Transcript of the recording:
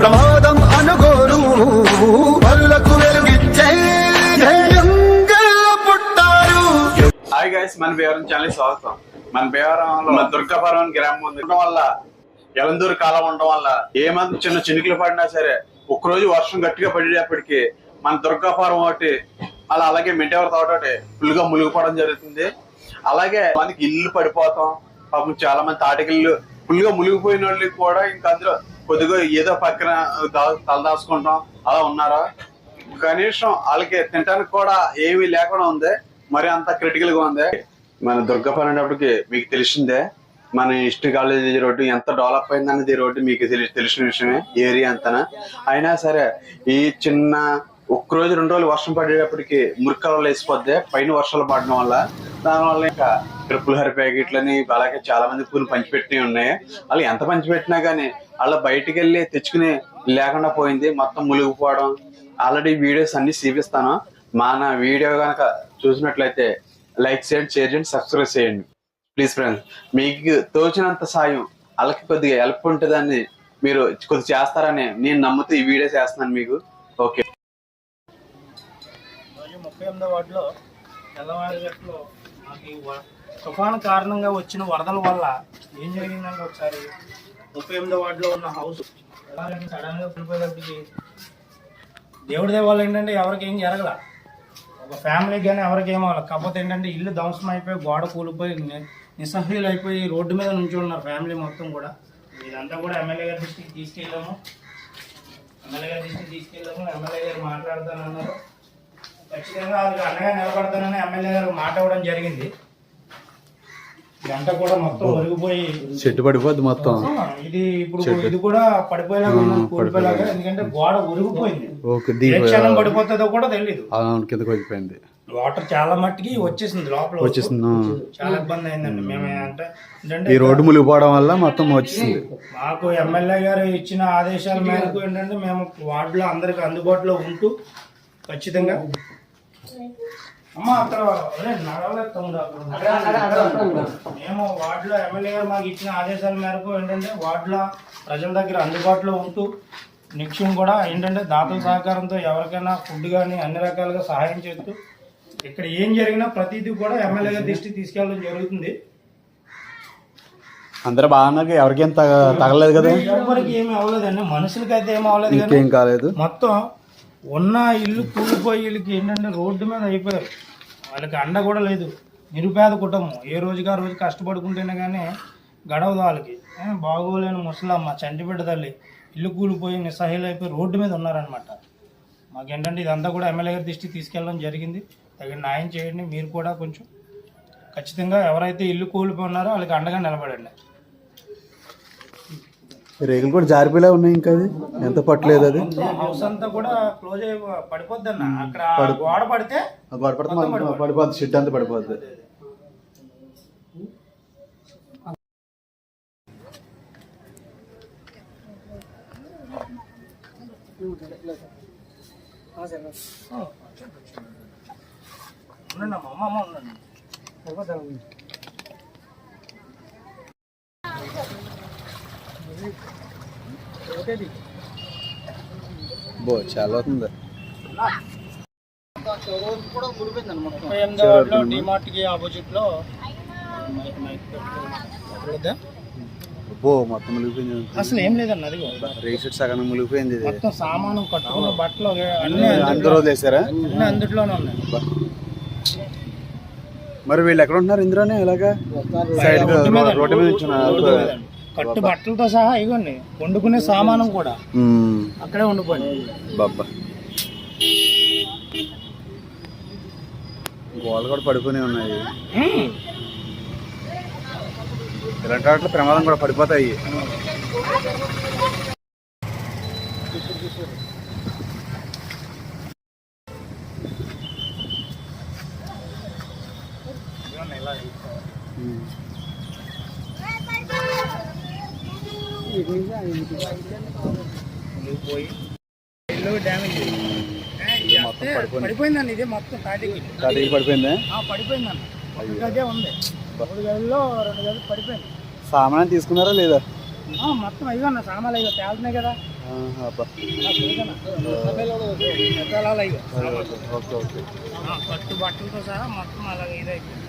ప్రమాదం అనుగోరు పరులకు పుట్టారు. హాయ్ గైస్ మన బేవరం ఛానల్ స్వాగతం. మన బేవరంలో మన దుర్గాపురం గ్రామం ఉండడం వల్ల ఎలందూరు కాలం ఉండడం వల్ల ఏమంత చిన్న చినుకులు పడినా సరే ఒక్కరోజు వర్షం గట్టిగా పడేటప్పటికి మన దుర్గాపురం ఒకటి అలా అలాగే మింటేవర తోట ఒకటి ఫుల్గా మునిగిపోవడం జరుగుతుంది. అలాగే మనకి ఇల్లు పడిపోతాం. పాపం చాలా మంది తాటికిల్లు ఫుల్గా మునిగిపోయిన వాళ్ళకి కూడా ఇంకా అందులో కొద్దిగా ఏదో పక్కన తలదాచుకుంటాం అలా ఉన్నారా? కనీసం వాళ్ళకి తినడానికి కూడా ఏమీ లేకుండా ఉంది. మరి అంత క్రిటికల్గా ఉంది. మన దుర్గపల్లి అనేటప్పటికి మీకు తెలిసిందే మన హిస్టరీ కాలేజీ రోడ్డు ఎంత డెవలప్ అయింది అనేది ఈ రోడ్డు మీకు తెలిసి తెలిసిన విషయమే ఏరియా అంతనా? అయినా సరే ఈ చిన్న ఒక్క రోజు రెండు రోజులు వర్షం పడేటప్పటికి మురికలు వేసిపోద్ది పైన వర్షాలు పడడం వల్ల. దానివల్ల ఇంకా ఇక్కడ పులిహోర ప్యాకెట్లని అలాగే చాలా మంది పూలు పంచిపెట్టినవి ఉన్నాయి. వాళ్ళు ఎంత పంచిపెట్టినా కానీ వాళ్ళ బయటికి వెళ్ళి తెచ్చుకుని లేకుండా పోయింది. మొత్తం ములిగిపోవడం ఆల్రెడీ వీడియోస్ అన్ని చూపిస్తాను. మన వీడియో కనుక చూసినట్లయితే లైక్ చేయండి షేర్ చేయండి సబ్స్క్రైబ్ చేయండి. ప్లీజ్ ఫ్రెండ్స్ మీకు తోచినంత సాయం వాళ్ళకి కొద్దిగా హెల్ప్ ఉంటుందని మీరు కొద్దిగా చేస్తారని నేను నమ్ముతూ ఈ వీడియో చేస్తున్నాను మీకు. ఓకే ముప్పై ఎనిమిదో వార్డులో తెల్లవారుగట్లో తుఫాను కారణంగా వచ్చిన వరదల వల్ల ఏం జరిగిందంటే ఒకసారి? ముప్పై ఎనిమిదో వార్డులో ఉన్న హౌస్. సడన్గా పడిపోయేటప్పటికి దేవుడి దేవాళ్ళు ఏంటంటే ఎవరికి ఏం జరగల? ఒక ఫ్యామిలీకి కానీ ఎవరికి ఏం అవ్వాలి. కాకపోతే ఏంటంటే ఇల్లు ధ్వంసం అయిపోయి గోడ కూలిపోయి నిస్సహ్యులు అయిపోయి రోడ్డు మీద నుంచి ఉన్నారు ఫ్యామిలీ మొత్తం కూడా. ఇదంతా కూడా ఎమ్మెల్యే గారి దృష్టికి తీసుకెళ్ళాము. ఎమ్మెల్యే గారి దృష్టికి తీసుకెళ్ళాము. ఎమ్మెల్యే గారు మాట్లాడతానన్నారు. ఖచ్చితంగా వాళ్ళకి అండగా నిలబడతానని ఎమ్మెల్యే గారు మాట ఇవ్వడం జరిగింది. ఇదంతా కూడా మొత్తం ఒరిగిపోయి చెట్టు పడిపోద్ది మొత్తం. ఇది ఇప్పుడు ఇది కూడా పడిపోయేలాగా ఉన్నది కూలిపోయేలాగా ఎందుకంటే గోడ ఉరిగిపోయింది ఓకే ఏ దీప క్షణం పడిపోతుందో కూడా తెలియదు అవును కిందకి వెళ్ళిపోయింది. వాటర్ చాలా మట్టికి వచ్చేసింది లోపల. వచ్చేసింది. చాలా ఇబ్బంది అయిందండి. మేము. అంటే ఈ ఏంటంటే రోడ్డు మునిగిపోవడం వల్ల మొత్తం వచ్చేసింది. మాకు ఎమ్మెల్యే గారు ఇచ్చిన ఆదేశాల మేరకు ఏంటంటే మేము వార్డులో అందరికి అందుబాటులో ఉంటూ ఖచ్చితంగా అమ్మ అక్కడ ఒరే, నడవలేదు తమ్ముడు అక్కడ. మేము వార్డులో ఎమ్మెల్యే గారు మాకు ఇచ్చిన ఆదేశాల మేరకు ఏంటంటే వార్డులో ప్రజల దగ్గర అందుబాటులో ఉంటూ నిత్యం కూడా ఏంటంటే దాతల సహకారంతో ఎవరికైనా ఫుడ్ కానీ అన్ని రకాలుగా సహాయం చేస్తూ ఇక్కడ ఏం జరిగినా ప్రతిదీ కూడా ఎమ్మెల్యే గారి దృష్టికి తీసుకెళ్ళడం జరుగుతుంది. అందరూ బాగున్నారు ఎవరికేం తగ తగలేదు కదా? ఎవరికి ఏమి అవ్వలేదండి. మనుషులకి అయితే ఏమి అవ్వలేదు ఇంకేం కాలేదు. మొత్తం ఉన్న ఇల్లు కూలిపోయి వీళ్ళకి ఏంటంటే రోడ్డు మీద అయిపోయారు. వాళ్ళకి అండ కూడా లేదు. నిరుపేద కుటుంబం. ఏ రోజుగా రోజు కష్టపడుకుంటేనే కానీ గడవదు వాళ్ళకి. బాగోలేని ముసలమ్మ చంటిబిడ్డ తల్లి ఇల్లు కూలిపోయి నిస్సహాయులు అయిపోయి రోడ్డు మీద ఉన్నారనమాట మాకేంటంటే ఇదంతా కూడా ఎమ్మెల్యే గారి దృష్టికి తీసుకెళ్ళడం జరిగింది. తగిన న్యాయం చేయండి. మీరు కూడా కొంచెం ఖచ్చితంగా ఎవరైతే ఇల్లు కూలిపోయి ఉన్నారో వాళ్ళకి అండగా నిలబడండి. రేకులు కూడా జారిపోయేలా ఉన్నాయి ఇంకా అది. ఎంత పట్టలేదు అది. హౌస్ అంతా కూడా క్లోజ్ అయి పడిపోద్ది అన్న. అక్కడ గోడ పడితే పడిపోతుంది పడిపోద్ది. షిట్ అంతా పడిపోద్ది. ఉండండి అమ్మ అమ్మ అమ్మ ఉండండి. బో చాలా అవుతుంది? బో మొత్తం మునిగిపోయింది అసలు ఏం లేదన్న అది రేక్ షీట్ సగం మునిగిపోయింది ఇది. మొత్తం సామాను కట్టుకున్న బట్టలు అన్ని అందరూ వదిలేసారా? అన్ని అందుట్లోనే ఉన్నాయి. మరి వీళ్ళు ఎక్కడ ఉంటున్నారు ఇందులోనే ఇలాగా సైడ్ రోడ్డు మీద. కట్టు బట్టలతో సహా ఇవ్వండి వండుకునే సామానం కూడా. అక్కడే ఉండిపోయింది బాబ్బా. గోడలు కూడా పడిపోయి ఉన్నాయి. ఇలాంటి వాటిలో ప్రమాదం కూడా పడిపోతాయి. ఇలా. ఇల్లు డ్యామేజ్ పడిపోయిందండి ఇది మొత్తం తాటికి పడిపోయిందా? పడిపోయిందండి ఒక గదే ఉంది రెండు గదులు పడిపోయింది సామాన్ తీసుకున్నారా లేదా? మొత్తం ఇవన్న సామాన్లు ఇక తేలుతున్నాయి కదా పెద్దలాలు అయ్యి ఓకే. ఓకే కట్టు బట్టలతో సహా మొత్తం అలాగే ఇదైపోయింది.